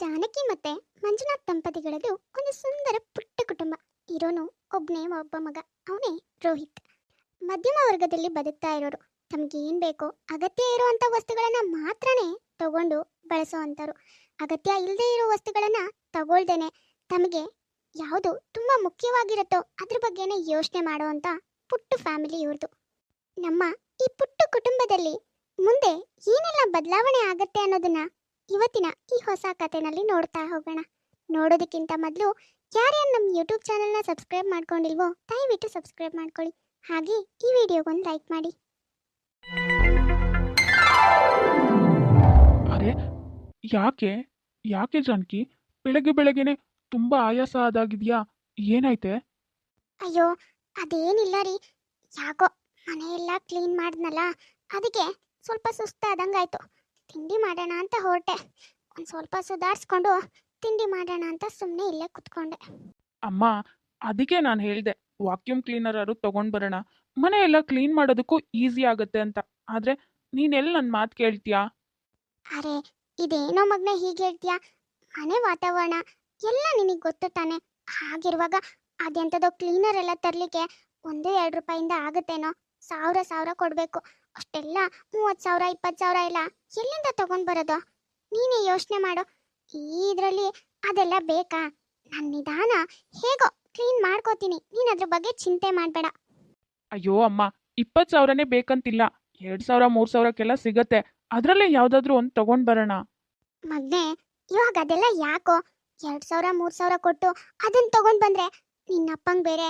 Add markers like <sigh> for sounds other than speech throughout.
ಜಾನಕಿ ಮತ್ತೆ ಮಂಜುನಾಥ್ ದಂಪತಿಗಳದು ಒಂದು ಸುಂದರ ಪುಟ್ಟ ಕುಟುಂಬ. ಇರೋನು ಒಬ್ಬನೇ ಒಬ್ಬ ಮಗ, ಅವನೇ ರೋಹಿತ್. ಮಧ್ಯಮ ವರ್ಗದಲ್ಲಿ ಬದುಕ್ತಾ ಇರೋರು. ತಮ್ಗೆ ಏನ್ ಬೇಕೋ ಅಗತ್ಯ ಇರುವಂತ ವಸ್ತುಗಳನ್ನ ಮಾತ್ರನೇ ತಗೊಂಡು ಬಳಸೋ ಅಂತಾರು ಅಗತ್ಯ ಇಲ್ಲದೆ ಇರೋ ವಸ್ತುಗಳನ್ನ ತಗೊಳ್ದೇನೆ ತಮಗೆ ಯಾವುದು ತುಂಬಾ ಮುಖ್ಯವಾಗಿರುತ್ತೋ ಅದ್ರ ಬಗ್ಗೆನೇ ಯೋಚನೆ ಮಾಡೋ ಪುಟ್ಟು ಫ್ಯಾಮಿಲಿ ಇವ್ರದ್ದು ನಮ್ಮ ಈ ಪುಟ್ಟ ಕುಟುಂಬದಲ್ಲಿ ಮುಂದೆ ಏನೆಲ್ಲ ಬದಲಾವಣೆ ಆಗತ್ತೆ ಅನ್ನೋದನ್ನ ಇವತ್ತಿನ ಈ ಹೊಸ ಕಥೆನಲ್ಲಿ ನೋಡ್ತಾ ಹೋಗೋಣ. ನೋಡೋದಕ್ಕಿಂತ ಮೊದಲು ಯಾರ್ಯಾರು ನಮ್ಮ ಯೂಟ್ಯೂಬ್ ಚಾನಲ್ನ ಸಬ್ಸ್ಕ್ರೈಬ್ ಮಾಡ್ಕೊಂಡಿಲ್ವೋ ದಯವಿಟ್ಟು ಸಬ್ಸ್ಕ್ರೈಬ್ ಮಾಡ್ಕೊಳ್ಳಿ. ಹಾಗೆ ಈ ವಿಡಿಯೋಗೊಂದು ಲೈಕ್ ಮಾಡಿ. ಅರೆ ಯಾಕೆ? ಯಾಕೆ ಜಾನಕಿ? ಬೆಳಗ್ಗೆ ಬೆಳಗ್ಗೆನೆ ತುಂಬ ಆಯಾಸ ಆದಾಗಿದೆಯಾ? ಏನಾಯ್ತೆ? ಅಯ್ಯೋ ಅದೇನಿಲ್ಲ ರೀ. ಯಾಕೋ ಮನೆಯೆಲ್ಲ ಕ್ಲೀನ್ ಮಾಡಿದ್ನಲ್ಲ ಅದಕ್ಕೆ ಸ್ವಲ್ಪ ಸುಸ್ತಾದಂಗಾಯ್ತು. ತಿಂಡಿ ಮಾಡೋಣ ಅಂತ ಹೊರಟೆ. ಒಂದು ಸ್ವಲ್ಪ ಸುಧಾರಿಸ್ಕೊಂಡು ತಿಂಡಿ ಮಾಡೋಣ ಅಂತ ಸುಮ್ಮನೆ ಇಲ್ಲೇ ಕುತ್ಕೊಂಡೆ. ಅಮ್ಮ ಅದಕ್ಕೆ ನಾನು ಹೇಳಿದೆ ವಾಕ್ಯೂಮ್ ಕ್ಲೀನರ್ ಅವರು ತಗೊಂಡ್ ಬರೋಣ. ಮನೆ ಎಲ್ಲ ಕ್ಲೀನ್ ಮಾಡೋದಕ್ಕೂ ಈಸಿ ಆಗುತ್ತೆ ಅಂತ. ಆದ್ರೆ ನೀನೆಲ್ಲ ನನ್ನ ಮಾತು ಕೇಳ್ತೀಯಾ? ಅರೆ ಇದೇನೋ ಮಗ್ನ ಹೀಗೆ ಹೇಳ್ತೀಯಾ? ಮನೆ ವಾತಾವರಣ ಎಲ್ಲ ನಿನಗೆ ಗೊತ್ತು ತಾನೆ. ಹಾಗಿರುವಾಗ ಅದೆಂಥದೋ ಕ್ಲೀನರ್ ಎಲ್ಲ ತರಲಿಕ್ಕೆ ಒಂದು ಎರಡು ರೂಪಾಯಿಂದ ಆಗುತ್ತೇನೋ? ಸಾವಿರ ಸಾವಿರ ಕೊಡಬೇಕು. ಅಷ್ಟೆಲ್ಲ ಮೂವತ್ತು ಸಾವಿರ ಇಪ್ಪತ್ತು ಸಾವಿರ ಎಲ್ಲ ಎಲ್ಲಿಂದ ತಗೊಂಡ್ ಬರೋದು? ನೀನೇ ಯೋಚನೆ ಮಾಡು. ಈ ಇದರಲ್ಲಿ ಅದೆಲ್ಲ ಬೇಕಾ? ನನ್ನ ನಿಧಾನ ಹೇಗೋ ಕ್ಲೀನ್ ಮಾಡ್ಕೋತೀನಿ. ನೀನ್ ಅದ್ರ ಬಗ್ಗೆ ಚಿಂತೆ ಮಾಡಬೇಡ. ಅಯ್ಯೋ ಅಮ್ಮ ಇಪ್ಪತ್ತು ಸಾವಿರನೇ ಬೇಕಂತಿಲ್ಲ. ಎರಡ್ ಸಾವಿರ ಮೂರ್ ಸಾವಿರಕ್ಕೆಲ್ಲ ಸಿಗತ್ತೆ. ಅದ್ರಲ್ಲೇ ಯಾವ್ದಾದ್ರು ಒಂದು ತಗೊಂಡ್ ಬರೋಣ. ಮಗ್ನೆ ಇವಾಗ ಅದೆಲ್ಲ ಯಾಕೋ? ಎರಡು ಸಾವಿರ ಮೂರು ಸಾವಿರ ಕೊಟ್ಟು ಅದನ್ನ ತಗೊಂಡ್ ಬಂದ್ರೆ ನಿನ್ನಪ್ಪಂಗೆ ಬೇರೆ.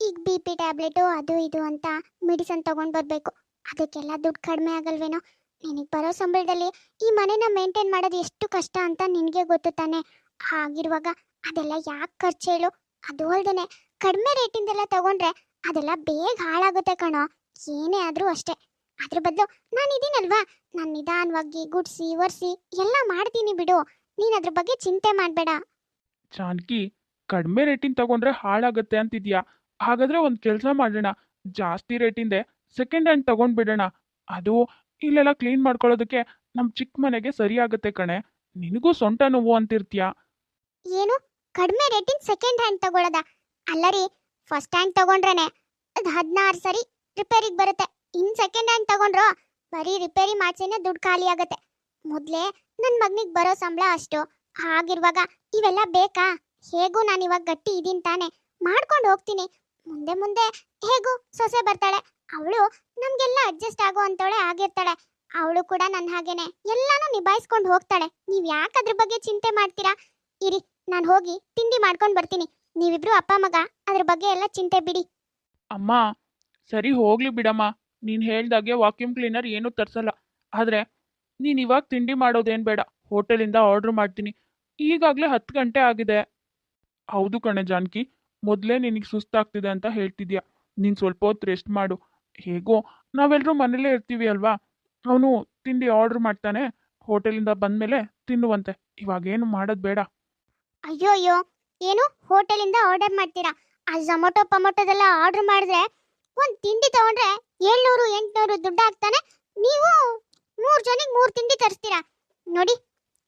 ಈಗ ಬಿ ಪಿ ಟ್ಯಾಬ್ಲೆಟು ಅದು ಇದು ಅಂತ ಮೆಡಿಸನ್ ತಗೊಂಡ್ ಬರಬೇಕು. ಅದಕ್ಕೆಲ್ಲ ದುಡ್ಡು ಕಡಿಮೆ ಆಗಲ್ವೇನೋ? ನಿನಗೆ ಬರೋ ಸಂಬಳದಲ್ಲಿ ಈ ಮನೆನ ಮೇಂಟೈನ್ ಮಾಡೋದು ಎಷ್ಟು ಕಷ್ಟ ಅಂತ ನಿನಗೆ ಗೊತ್ತು ತಾನೆ. ಹಾಗಿರುವಾಗ ಅದೆಲ್ಲ ಯಾಕೆ ಖರ್ಚು ಹೇಳು? ಅದು ಅಲ್ದೇ ಕಡಿಮೆ ರೇಟಿಂದೆಲ್ಲ ತಗೊಂಡ್ರೆ ಅದೆಲ್ಲ ಬೇಗ ಹಾಳಾಗುತ್ತೆ ಕಣೋ. ಏನೇ ಆದರೂ ಅಷ್ಟೇ. ಅದ್ರ ಬದಲು ನಾನು ಇದೀನಲ್ವಾ? ನಾನು ನಿಧಾನವಾಗಿ ಗುಡ್ಸಿ, ಒರೆಸಿ ಎಲ್ಲ ಮಾಡ್ತೀನಿ ಬಿಡು. ನೀನು ಅದ್ರ ಬಗ್ಗೆ ಚಿಂತೆ ಮಾಡಬೇಡ. ಜಾನಕಿ ಕಡಿಮೆ ರೇಟಿಂದ ತಗೊಂಡ್ರೆ ಹಾಳಾಗುತ್ತೆ ಅಂತಿದ್ಯಾ? ಹಾಗಾದ್ರೆ ಒಂದು ಕೆಲಸ ಮಾಡೋಣ. ಜಾಸ್ತಿ ರೇಟಿಂದೆ ಸೆಕೆಂಡ್ ಹ್ಯಾಂಡ್ ತಗೊಂಡ್ ಬಿಡೋಣ. ಅದು ಇಲ್ಲೆಲ್ಲ ಕ್ಲೀನ್ ಮಾಡ್ಕೊಳ್ಳೋದಕ್ಕೆ ನಮ್ಮ ಚಿಕ್ಕ ಮನೆಗೆ ಸರಿ ಆಗತ್ತೆ ಕಣೆ. ನಿನಗೂ ಸೊಂಟ ನೋವು ಅಂತಿರ್ತೀಯ? ಏನು? ಕಡಿಮೆ ರೇಟಿನ ಸೆಕೆಂಡ್ ಹ್ಯಾಂಡ್ ತಗೊಳ್ಳೋದ ಅಲ್ಲ ರೀ ಫಸ್ಟ್ ಹ್ಯಾಂಡ್ ತಗೊಂಡ್ರೇನೆ ಅದು ಹದಿನಾರು ಸರಿ ರಿಪೇರಿಗೆ ಬರುತ್ತೆ. ಇನ್ ಸೆಕೆಂಡ್ ಹ್ಯಾಂಡ್ ತಗೊಂಡ್ರು ಬರೀ ರಿಪೇರಿ ಮಾಡ್ಸೇನೆ ದುಡ್ಡು ಖಾಲಿ ಆಗುತ್ತೆ. ಮೊದಲೇ ನನ್ನ ಮಗನಿಗೆ ಬರೋ ಸಂಬಳ ಅಷ್ಟು. ಹಾಗಿರುವಾಗ ಇವೆಲ್ಲ ಬೇಕಾ? ಹೇಗೂ ನಾನು ಇವಾಗ ಗಟ್ಟಿ ಇದೀನಿ ತಾನೆ. ಮಾಡ್ಕೊಂಡು ಹೋಗ್ತೀನಿ. ಮುಂದೆ ಮುಂದೆ ಹೇಗೂ ಸೊಸೆ ಬರ್ತಾಳೆ. ಅವಳು ನಮ್ಗೆಲ್ಲ ಅಡ್ಜಸ್ಟ್ ಆಗೋ ಅಂತವಳೆ ಆಗಿರ್ತಾಳೆ. ಅವಳು ಕೂಡ ನನ್ನ ಹಾಗೇನೆ. ಎಲ್ಲಾನು ನಿಭಾಯಿಸ್ಕೊಂಡು ಹೋಗ್ತಾಳೆ. ನೀವ್ ಯಾಕೆ ಅದ್ರ ಬಗ್ಗೆ ಚಿಂತೆ ಮಾಡ್ತೀರಾ? ಇರಿ, ನಾನು ಹೋಗಿ ತಿಂಡಿ ಮಾಡ್ಕೊಂಡು ಬರ್ತೀನಿ. ನೀವಿಬ್ರು ಅಪ್ಪ, ಮಗ, ಅದ್ರ ಬಗ್ಗೆ ಎಲ್ಲ ಚಿಂತೆ ಬಿಡಿ. ಅಮ್ಮ, ಸರಿ ಹೋಗ್ಲಿ ಬಿಡಮ್ಮ. ನೀನು ಹೇಳ್ದಾಗೆ ವಾಕ್ಯೂಮ್ ಕ್ಲೀನರ್ ಏನೂ ತರ್ಸಲ್ಲ. ಆದರೆ ನೀನು ಇವಾಗ ತಿಂಡಿ ಮಾಡೋದೇನು ಬೇಡ. ಹೋಟೆಲಿಂದ ಆರ್ಡರ್ ಮಾಡ್ತೀನಿ. ಈಗಾಗಲೇ ಹತ್ತು ಗಂಟೆ ಆಗಿದೆ. ಹೌದು ಕಣೆ ಜಾನಕಿ, ಮೊದಲೇ ನಿನಗೆ ಸುಸ್ತಾಗ್ತಿದೆ ಅಂತ ಹೇಳ್ತಿದ್ಯಾ? ನೀನು ಸ್ವಲ್ಪ ಹೊತ್ತು ರೆಸ್ಟ್ ಮಾಡು. ಹೇಗೋ ನಾವೆಲ್ಲರೂ ಮನೇಲೇ ಇರ್ತೀವಿ ಅಲ್ವಾ? ಅವನು ತಿಂಡಿ ಆರ್ಡರ್ ಮಾಡ್ತಾನೆ, ಹೋಟೆಲಿಂದ ಬಂದಮೇಲೆ ತಿನ್ನುವಂತೆ. ಇವಾಗೇನು ಮಾಡೋದು ಬೇಡ. ಅಯ್ಯೋ ಅಯ್ಯೋ ಏನು? ಹೋಟೆಲಿಂದ ಆರ್ಡರ್ ಮಾಡ್ತೀರಾ? ಆ ಝೊಮೊಟೊ ಪಮೊಟೊದೆಲ್ಲ ಆರ್ಡರ್ ಮಾಡಿದ್ರೆ ಒಂದು ತಿಂಡಿ ತಗೊಂಡ್ರೆ ಏಳ್ನೂರು, ಎಂಟ್ನೂರು ದುಡ್ಡು ಹಾಕ್ತಾನೆ ನೀವು ಮೂರು ಜನಕ್ಕೆ ಮೂರು ತಿಂಡಿ ತರಿಸ್ತೀರಾ? ನೋಡಿ,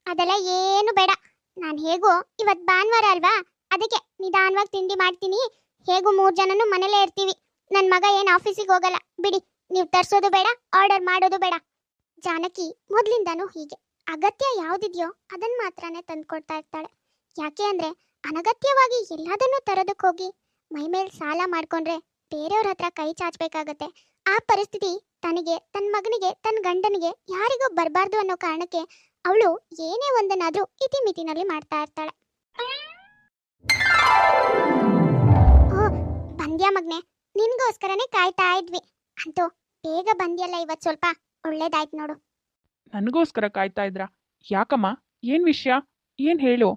ಅದೆಲ್ಲ ಏನು ಬೇಡ. ನಾನು ಹೇಗೂ ಇವತ್ತು ಭಾನುವಾರ ಅಲ್ವಾ? ಅದಕ್ಕೆ ನಿಧಾನವಾಗಿ ತಿಂಡಿ ಮಾಡ್ತೀನಿ. ಹೇಗೂ ಮೂರು ಜನನೂ ಮನೇಲೇ ಇರ್ತೀವಿ. ನನ್ನ ಮಗ ಏನು ಆಫೀಸಿಗೆ ಹೋಗಲ್ಲ. ಬಿಡಿ, ನೀವು ತರಿಸೋದು ಬೇಡ ಆರ್ಡರ್ ಮಾಡೋದು ಬೇಡ. ಜಾನಕಿ ಮೊದಲಿಂದನೂ ಹೀಗೆ. ಅಗತ್ಯ ಯಾವುದಿದೆಯೋ ಅದನ್ನು ಮಾತ್ರನೇ ತಂದ್ಕೊಡ್ತಾ ಇರ್ತಾಳೆ. ಯಾಕೆ ಅಂದ್ರೆ ಅನಗತ್ಯವಾಗಿ ಎಲ್ಲದನ್ನೂ ತರೋದಕ್ಕೆ ಹೋಗಿ ಮೈ ಮೇಲೆ ಸಾಲ ಮಾಡ್ಕೊಂಡ್ರೆ ಬೇರೆಯವ್ರ ಹತ್ರ ಕೈ ಚಾಚಬೇಕಾಗತ್ತೆ. ಆ ಪರಿಸ್ಥಿತಿ ತನಗೆ ತನ್ನ ಮಗನಿಗೆ ತನ್ನ ಗಂಡನಿಗೆ ಯಾರಿಗೂ ಬರಬಾರ್ದು ಅನ್ನೋ ಕಾರಣಕ್ಕೆ ಅವಳು ಏನೇ ಒಂದನ್ನಾದ್ರೂ ಇತಿಮಿತಿನಲ್ಲಿ ಮಾಡ್ತಾ ಇರ್ತಾಳೆ. ಬಂದ್ಯಾ ಮಗ್ನೆ? ನಿನ್ಗೋಸ್ಕರನೇ ಕಾಯ್ತಾ ಇದ್ವಿ. ಅಂತೂ ಬೇಗ ಬಂದ್ಯಲ್ಲ ಇವತ್ತು ಸ್ವಲ್ಪ? ಒಳ್ಳೇದಾಯ್ತು ನೋಡು. ನನಗೋಸ್ಕರ ಕಾಯ್ತಾ ಇದ್ರಾ? ಯಾಕಮ್ಮ? ಏನ್ ವಿಷಯ? ಏನು ಹೇಳು?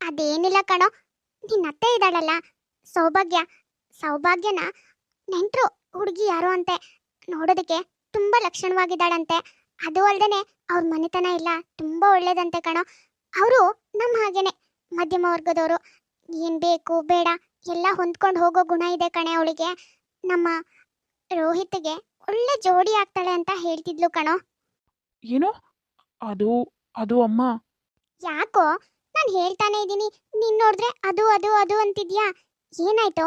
ಅದೇನಿಲ್ಲ ಕಣೋ. ನಿನ್ನ ಅತ್ತೆ ಇದ್ದಾಳಲ್ಲ? ಸೌಭಾಗ್ಯ. ಸೌಭಾಗ್ಯನ ನೆಂಟ್ರು ಹುಡುಗಿ ಯಾರು ಅಂತೆ. ನೋಡೋದಕ್ಕೆ ತುಂಬಾ ಲಕ್ಷಣವಾಗಿದ್ದಾಳಂತೆ. ಅದು ಅಲ್ದೇನೆ ಅವ್ರ ಮನೆತನ ಇಲ್ಲ ತುಂಬಾ ಒಳ್ಳೇದಂತೆ ಕಣೋ. ಅವರು ನಮ್ಮ ಹಾಗೇನೆ. ಮಧ್ಯಮ ವರ್ಗದವರು ಏನ್ ಬೇಕು ಬೇಡ. ಎಲ್ಲ ಹೊಂದ್ಕೊಂಡು ಹೋಗೋ ಗುಣ ಇದೆ ಕಣೆ ಅವಳಿಗೆ. ನಮ್ಮ ರೋಹಿತ್ಗೆ ಒಳ್ಳೆ ಜೋಡಿ ಆಗ್ತಾಳೆ ಅಂತ ಹೇಳ್ತಿದ್ಲು ಕಣೋ. ಏನು? ಅದು ಅದು ಅಮ್ಮ. ಯಾಕೋ? ನಾನು ಹೇಳ್ತಾನೆ ಇದ್ದೀನಿ. ನೀನ್ ನೋಡಿದ್ರೆ ಅದು ಅದು ಅದು ಅಂತಿದ್ಯಾ? ಏನಾಯ್ತು?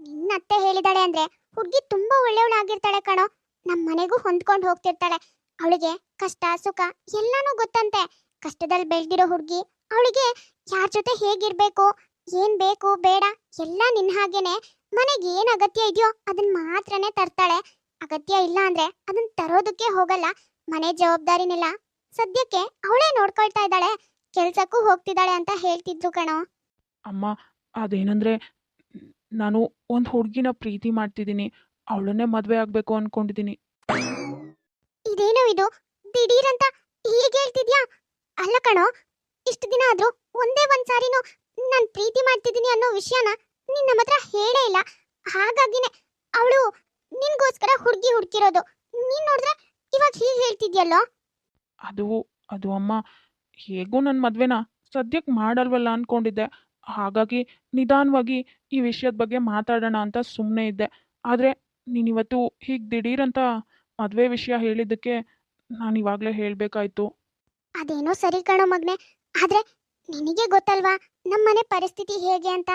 ನಿನ್ನ ಅತ್ತೆ ಹೇಳಿದಾಳೆ ಅಂದ್ರೆ ಹುಡುಗಿ ತುಂಬಾ ಒಳ್ಳೆಯವಳಾಗಿರ್ತಾಳೆ ಕಣೋ. ನಮ್ಮ ಮನೆಗೂ ಹೊಂದ್ಕೊಂಡು ಹೋಗ್ತಿರ್ತಾಳೆ. ಅವಳಿಗೆ ಕಷ್ಟ ಸುಖ ಎಲ್ಲಾನು ಗೊತ್ತಂತೆ. ಕಷ್ಟದಲ್ಲಿ ಬೆಳೆದಿರೋ ಹುಡುಗಿ ಅವಳಿಗೆ ಯಾರ ಜೊತೆ ಹೇಗಿರ್ಬೇಕು? ಏನ್ ಬೇಕು ಬೇಡ. ಎಲ್ಲ ನಿನ್ ಹಾಗೇನೆ. ಮನೆಗೆ ಏನ್ ಅಗತ್ಯ ಇದೆಯೋ ಅದನ್ ಮಾತ್ರನೇ ತರ್ತಾಳೆ. ಅಗತ್ಯ ಇಲ್ಲ ಅಂದ್ರೆ ಅದನ್ ತರೋದಕ್ಕೆ ಹೋಗಲ್ಲ. ಮನೆ ಜವಾಬ್ದಾರಿನೆಲ್ಲ ಸದ್ಯಕ್ಕೆ ಅವಳೇ ನೋಡ್ಕೊಳ್ತಾ ಇದ್ದಾಳೆ. ಕೆಲ್ಸಕ್ಕೂ ಹೋಗ್ತಿದ್ದಾಳೆ ಅಂತ ಹೇಳ್ತಿದ್ರು ಕಣೋ. ಅಮ್ಮ ಅದೇನಂದ್ರೆ ನಾನು ಒಂದು ಹುಡುಗಿನ ಪ್ರೀತಿ ಮಾಡ್ತಿದ್ದೀನಿ. ಅವಳನ್ನೇ ಮದುವೆ ಆಗ್ಬೇಕು ಅನ್ಕೊಂಡಿದ್ದೀನಿ. ಇದೇನೋ ಇದು? ದಿಢೀರಂತ ಹೀಗೆ ಹೇಳ್ತಿದ್ಯಾ? ಅಲ್ಲ ಕಣೋ ಇಷ್ಟು ದಿನ ಆದ್ರೂ ಒಂದೇ ಒಂದ್ ಸಾರಿನೂ ನಾನ್ ಪ್ರೀತಿ ಮಾಡ್ತಿದ್ದೀನಿ ಅನ್ನೋ ವಿಷಯನ ನೀನ್ ನಮ್ಮ ಹತ್ರ ಹೇಳೇ ಇಲ್ಲ. ಹಾಗಾಗಿನೆ ಅವಳು ನಿನ್ಗೋಸ್ಕರ ಹುಡುಗಿ ಹುಡ್ಕಿರೋದು. ನೀನ್ ನೋಡಿದ್ರೆ ಇವಾಗ ಹೀಗೆ ಹೇಳ್ತಿದ್ಯಲ್ಲೋ? ಅದು ಅದು ಅಮ್ಮ ಹೇಗೂ ನನ್ನ ಮದ್ವೆನ ಸದ್ಯಕ್ಕೆ ಮಾಡಲ್ವಲ್ಲ ಅನ್ಕೊಂಡಿದ್ದೆ. ಹಾಗಾಗಿ ನಿಧಾನವಾಗಿ ಈ ವಿಷಯದ ಬಗ್ಗೆ ಮಾತಾಡೋಣ ಅಂತ ಸುಮ್ಮನೆ ಇದ್ದೆ. ಆದರೆ ನೀನಿವತ್ತು ಹೀಗೆ ದಿಢೀರಂತ ಮದುವೆ ವಿಷಯ ಹೇಳಿದ್ದಕ್ಕೆ ನಾನು ಇವಾಗಲೇ ಹೇಳಬೇಕಾಯ್ತು. ಅದೇನೋ ಸರಿ ಕಣೋ ಮಗ್ನೆ. ಆದ್ರೆ ನಿನಗೆ ಗೊತ್ತಲ್ವಾ? ನಮ್ಮನೆ ಪರಿಸ್ಥಿತಿ ಹೇಗೆ ಅಂತ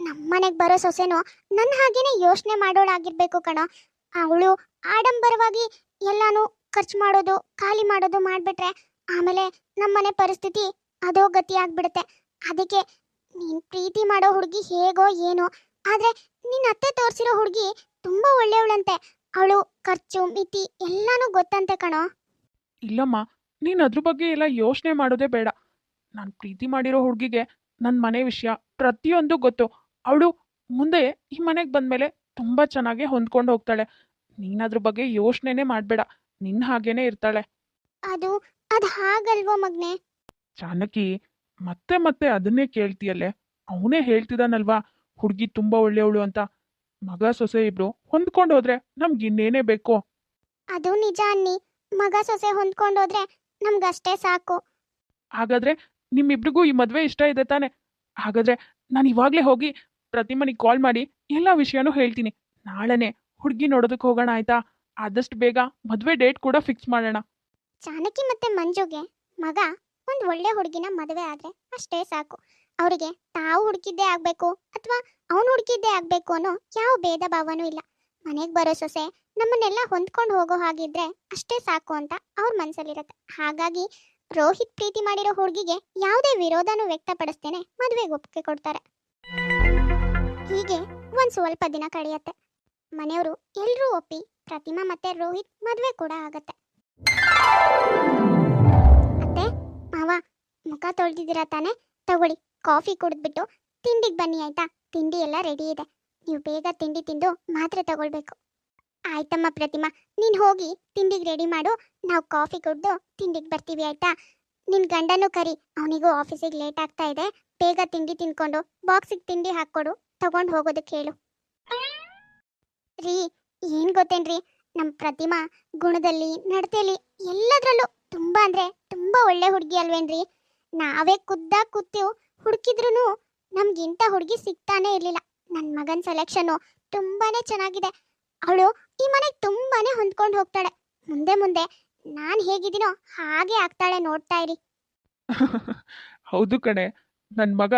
ನಮ್ಮನೆಗ್ ಬರೋ ಸೊಸೆನೋ ನನ್ನ ಹಾಗೇನೆ ಯೋಚನೆ ಮಾಡೋಳಾಗಿರ್ಬೇಕು ಕಣೋ. ಅವಳು ಆಡಂಬರವಾಗಿ ಎಲ್ಲಾನು ಖರ್ಚು ಮಾಡೋದು, ಖಾಲಿ ಮಾಡೋದು ಮಾಡಿಬಿಟ್ರೆ ಆಮೇಲೆ ನಮ್ಮನೆ ಪರಿಸ್ಥಿತಿ ಅದೋ ಗತಿ ಆಗ್ಬಿಡುತ್ತೆ. ಅದಕ್ಕೆ ನೀನ್ ಪ್ರೀತಿ ಮಾಡೋ ಹುಡುಗಿ ಹೇಗೋ ಏನೋ, ಆದ್ರೆ ನಿನ್ನ ಅತ್ತೆ ತೋರಿಸಿರೋ ಹುಡುಗಿ ತುಂಬಾ ಒಳ್ಳೆಯವಳಂತೆ. ಅವಳು ಖರ್ಚು, ಮಿತಿ ಎಲ್ಲಾನು ಗೊತ್ತಂತೆ ಕಣೋ. ಇಲ್ಲಮ್ಮ, ನೀನು ಅದ್ರ ಬಗ್ಗೆ ಎಲ್ಲ ಯೋಚನೆ ಮಾಡೋದೇ ಬೇಡ. ನಾನು ಪ್ರೀತಿ ಮಾಡಿರೋ ಹುಡುಗಿಗೆ ನನ್ನ ಮನೆ ವಿಷಯ ಪ್ರತಿಯೊಂದು ಗೊತ್ತು. ಅವಳು ಮುಂದೆ ಈ ಮನೆಗೆ ಬಂದಮೇಲೆ ತುಂಬ ಚೆನ್ನಾಗಿ ಹೊಂದ್ಕೊಂಡು ಹೋಗ್ತಾಳೆ. ನೀನದ್ರ ಬಗ್ಗೆ ಯೋಚನೆನೇ ಮಾಡಬೇಡ. ನಿನ್ನ ಹಾಗೇನೆ ಇರ್ತಾಳೆ. ಅದು ಅದು ಹಾಗಲ್ವೋ ಮಗ್ನೆ? ಚಾನಕಿ ಮತ್ತೆ ಮತ್ತೆ ಅದನ್ನೇ ಕೇಳ್ತೀಯಲ್ಲೇ? ಅವನೇ ಹೇಳ್ತಿದಾನಲ್ವಾ? ಹುಡುಗಿ ತುಂಬಾ ಒಳ್ಳೆಯವಳು ಅಂತ. ಮಗ ಸೊಸೆ ಇಬ್ರು ಹೊಂದ್ಕೊಂಡು ಹೋದ್ರೆ ನಮ್ಗೆ ಇನ್ನೇನೇ ಬೇಕು? ಅದು ನಿಜ ಅನ್ನಿ. ಮಗ ಸೊಸೆ ಹೊಂದ್ಕೊಂಡೋದ್ರೆ ನಮ್ಗಷ್ಟೇ ಸಾಕು. ಹಾಗಾದ್ರೆ ನಿಮ್ಮಿಬ್ರಿಗೂ ಈ ಮದುವೆ ಇಷ್ಟ ಇದೆ ತಾನೆ. ಹಾಗಾದ್ರೆ ನಾನು ಇವಾಗಲೇ ಹೋಗಿ ಪ್ರತಿಮನಿಗೆ ಕಾಲ್ ಮಾಡಿ ಎಲ್ಲ ವಿಷಯನೂ ಹೇಳ್ತೀನಿ. ನಾಳೆನೆ ಹುಡುಗಿ ನೋಡೋದಕ್ಕೆ ಹೋಗೋಣ ಆಯ್ತಾ? ಆದಷ್ಟು ಬೇಗ ಮದುವೆ ಡೇಟ್ ಕೂಡ ಫಿಕ್ಸ್ ಮಾಡೋಣ. ಜಾನಕಿ ಮತ್ತೆ ಮಂಜುಗೆ ಮಗ ಒಂದ್ ಒಳ್ಳೆ ಹುಡುಗಿನ ಮದುವೆ ಆದ್ರೆ ಅಷ್ಟೇ ಸಾಕು. ಅವರಿಗೆ ತಾವು ಹುಡುಕಿದ್ದೇ ಆಗ್ಬೇಕು ಅಥವಾ ಅವನು ಹುಡುಕಿದ್ದೇ ಆಗ್ಬೇಕು ಅನ್ನೋ ಯಾವ ಭೇದ ಭಾವನೂ ಇಲ್ಲ. ಮನೆಗೆ ಬರೋ ಸೊಸೆ ನಮ್ಮನ್ನೆಲ್ಲ ಹೊಂದ್ಕೊಂಡು ಹೋಗೋ ಹಾಗಿದ್ರೆ ಅಷ್ಟೇ ಸಾಕು ಅಂತ ಅವ್ರ ಮನ್ಸಲ್ಲಿರತ್ತೆ. ಹಾಗಾಗಿ ರೋಹಿತ್ ಪ್ರೀತಿ ಮಾಡಿರೋ ಹುಡುಗಿಗೆ ಯಾವುದೇ ವಿರೋಧನೂ ವ್ಯಕ್ತಪಡಿಸ್ತೇನೆ ಮದುವೆಗೆ ಒಪ್ಪಿಗೆ ಕೊಡ್ತಾರೆ. ಹೀಗೆ ಒಂದ್ ಸ್ವಲ್ಪ ದಿನ ಕಳೆಯತ್ತೆ. ಮನೆಯವರು ಎಲ್ರೂ ಒಪ್ಪಿ ಪ್ರತಿಮಾ ಮತ್ತೆ ರೋಹಿತ್ ಮದುವೆ ಕೂಡ ಆಗತ್ತೆ. ಮತ್ತೆ ಮಾವ, ಮುಖ ತೊಳ್ದಿದ್ದೀರಾ ತಾನೆ? ತಗೊಳ್ಳಿ, ಕಾಫಿ ಕುಡಿದ್ಬಿಟ್ಟು ತಿಂಡಿಗೆ ಬನ್ನಿ ಆಯ್ತಾ? ತಿಂಡಿ ಎಲ್ಲ ರೆಡಿ ಇದೆ. ನೀವು ಬೇಗ ತಿಂಡಿ ತಿಂದು ಮಾತ್ರೆ ತಗೊಳ್ಬೇಕು. ಆಯ್ತಮ್ಮ ಪ್ರತಿಮಾ, ನೀನು ಹೋಗಿ ತಿಂಡಿಗೆ ರೆಡಿ ಮಾಡು, ನಾವು ಕಾಫಿ ಕುಡ್ದು ತಿಂಡಿಗೆ ಬರ್ತೀವಿ ಆಯ್ತಾ? ನಿನ್ನ ಗಂಡನೂ ಕರಿ, ಅವನಿಗೂ ಆಫೀಸಿಗೆ ಲೇಟ್ ಆಗ್ತಾ ಇದೆ, ಬೇಗ ತಿಂಡಿ ತಿನ್ಕೊಂಡು ಬಾಕ್ಸಿಗೆ ತಿಂಡಿ ಹಾಕ್ಕೊಡು, ತಗೊಂಡು ಹೋಗೋದಕ್ಕೆ ಹೇಳು. ರೀ, ಏನು ಗೊತ್ತೇನ್ರಿ? ನಮ್ಮ ಪ್ರತಿಮಾ ಗುಣದಲ್ಲಿ ನಡತೆಯಲ್ಲಿ ಎಲ್ಲದರಲ್ಲೂ ತುಂಬಾ ಅಂದ್ರೆ ತುಂಬಾ ಒಳ್ಳೆ ಹುಡುಗಿ ಅಲ್ವೇನ್ರಿ? ನಾವೇ ಖುದ್ದಾಗ್ ಕೂತು ಹುಡುಕಿದ್ರು ನಮ್ಗಿಂತ ಹುಡುಗಿ ಸಿಗ್ತಾನೆ ಇರ್ಲಿಲ್ಲ. ನನ್ನ ಮಗನ್ ಸೆಲೆಕ್ಷನ್ ತುಂಬಾನೇ ಚೆನ್ನಾಗಿದೆ. ಅವಳು ಈ ಮನೆಗೆ ತುಂಬಾನೇ ಹೊಂದ್ಕೊಂಡು ಹೋಗ್ತಾಳೆ. ಮುಂದೆ ಮುಂದೆ ನಾನು ಹೇಗಿದ್ದೀನೋ ಹಾಗೆ ಆಗ್ತಾಳೆ ನೋಡ್ತಾ ಇರಿ. <laughs> ಹೌದು ಕಣೆ. ನನ್ನ ಮಗ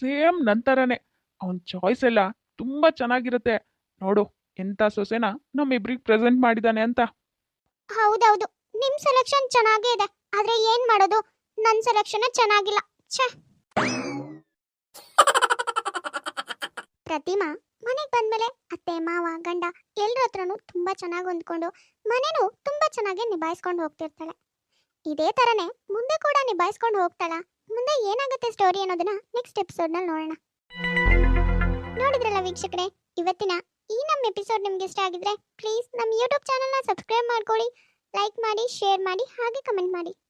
ಸೇಮ್ ನಂತರನೇ ಅವನ ಚಾಯ್ಸ್ ಎಲ್ಲ ತುಂಬಾ ಚೆನ್ನಾಗಿರುತ್ತೆ. ನೋಡು ಎಂತ ಸೊಸೆನ ನಮ್ಮಿಬ್ರಿಗೆ ಪ್ರೆಸೆಂಟ್ ಮಾಡಿದಾನೆ ಅಂತ. ಹೌದೌದು. ನಿಮ್ ಸೆಲೆಕ್ಷನ್ ಚೆನ್ನಾಗೇ ಇದೆ. ಆದ್ರೆ ಏನ್ ಮಾಡೋದು? ನನ್ ಸೆಲೆಕ್ಷನ್ ಚೆನ್ನಾಗಿಲ್ಲ. ಛೆ. ಪ್ರತಿಮಾ ಮನೆಗ್ ಬಂದ್ಮೇಲೆ ಅತ್ತೆ, ಮಾವ, ಗಂಡ ಎಲ್ರ ಹತ್ರನೂ ತುಂಬಾ ಚೆನ್ನಾಗಿ ಹೊಂದ್ಕೊಂಡು ಮನೆನೂ ತುಂಬಾ ಚೆನ್ನಾಗಿ ನಿಭಾಯಿಸ್ಕೊಂಡು ಹೋಗ್ತಿರ್ತಾಳೆ. ಇದೇ ತರನೇ ಮುಂದೆ ಕೂಡ ನಿಭಾಯಿಸ್ಕೊಂಡು ಹೋಗ್ತಾಳ? ಮುಂದೆ ಏನಾಗುತ್ತೆ ಸ್ಟೋರಿ ಅನ್ನೋದನ್ನ ನೆಕ್ಸ್ಟ್ ಎಪಿಸೋಡ್ನಲ್ಲಿ ನೋಡೋಣ. ನೋಡಿದ್ರಲ್ಲ ವೀಕ್ಷಕರೇ, ಇವತ್ತಿನ ಈ ನಮ್ಮ ಎಪಿಸೋಡ್ ನಿಮ್ಗೆ ಇಷ್ಟ ಆಗಿದ್ರೆ ಪ್ಲೀಸ್ ನಮ್ಮ ಯೂಟ್ಯೂಬ್ ಚಾನಲ್ನ ಸಬ್ಸ್ಕ್ರೈಬ್ ಮಾಡ್ಕೊಳ್ಳಿ ಲೈಕ್ ಮಾಡಿ ಶೇರ್ ಮಾಡಿ, ಹಾಗೆ ಕಮೆಂಟ್ ಮಾಡಿ.